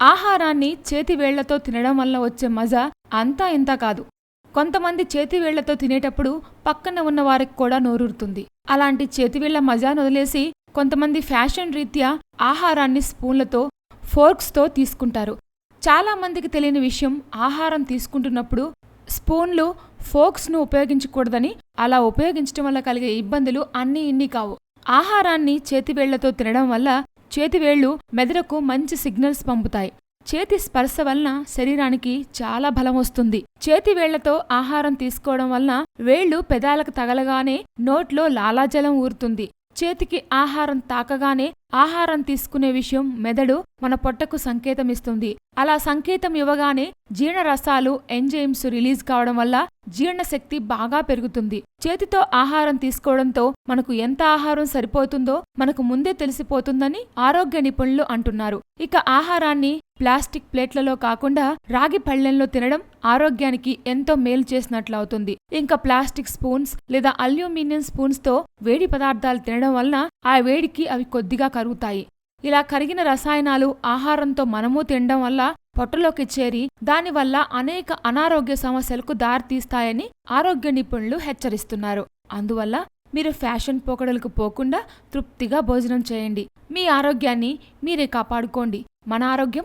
ఆహారాన్ని చేతివేళ్ళతో తినడం వల్ల వచ్చే మజా అంతా ఇంత కాదు. కొంతమంది చేతివేళ్ళతో తినేటప్పుడు పక్కన ఉన్న వారికి కూడా నోరూరుతుంది. అలాంటి చేతివేళ్ళ మజాను వదిలేసి కొంతమంది ఫ్యాషన్ రీత్యా ఆహారాన్ని స్పూన్లతో ఫోర్క్స్తో తీసుకుంటారు. చాలామందికి తెలియని విషయం ఆహారం తీసుకుంటున్నప్పుడు స్పూన్లు ఫోర్క్స్ను ఉపయోగించకూడదని అలా ఉపయోగించడం వల్ల కలిగే ఇబ్బందులు అన్నీ ఇన్ని కావు. ఆహారాన్ని చేతివేళ్ళతో తినడం వల్ల చేతివేళ్ళు మెదడుకు మంచి సిగ్నల్స్ పంపుతాయి. చేతి స్పర్శ వలన శరీరానికి చాలా బలం వస్తుంది. చేతివేళ్ళతో ఆహారం తీసుకోవడం వలన వేళ్ళు పెదాలకు తగలగానే నోట్లో లాలాజలం ఊరుతుంది. చేతికి ఆహారం తాకగానే ఆహారం తీసుకునే విషయం మెదడు మన పొట్టకు సంకేతం ఇస్తుంది అలా సంకేతం ఇవ్వగానే జీర్ణరసాలు ఎంజైమ్స్ రిలీజ్ కావడం వల్ల జీర్ణశక్తి బాగా పెరుగుతుంది. చేతితో ఆహారం తీసుకోవడంతో మనకు ఎంత ఆహారం సరిపోతుందో మనకు ముందే తెలిసిపోతుందని ఆరోగ్య నిపుణులు అంటున్నారు. ఇక ఆహారాన్ని ప్లాస్టిక్ ప్లేట్లలో కాకుండా రాగి పళ్ళెంలో తినడం ఆరోగ్యానికి ఎంతో మేలు చేసినట్లు అవుతుంది ఇంకా ప్లాస్టిక్ స్పూన్స్ లేదా అల్యూమినియం స్పూన్స్తో వేడి పదార్థాలు తినడం వలన ఆ వేడికి అవి కొద్దిగా కరుగుతాయి. ఇలా కరిగిన రసాయనాలు ఆహారంతో మనము తినడం వల్ల పొట్టలోకి చేరి దానివల్ల అనేక అనారోగ్య సమస్యలకు దారితీస్తాయని ఆరోగ్య నిపుణులు హెచ్చరిస్తున్నారు. అందువల్ల మీరు ఫ్యాషన్ పోకడలకు పోకుండా తృప్తిగా భోజనం చేయండి. మీ ఆరోగ్యాన్ని మీరే కాపాడుకోండి. మన ఆరోగ్యం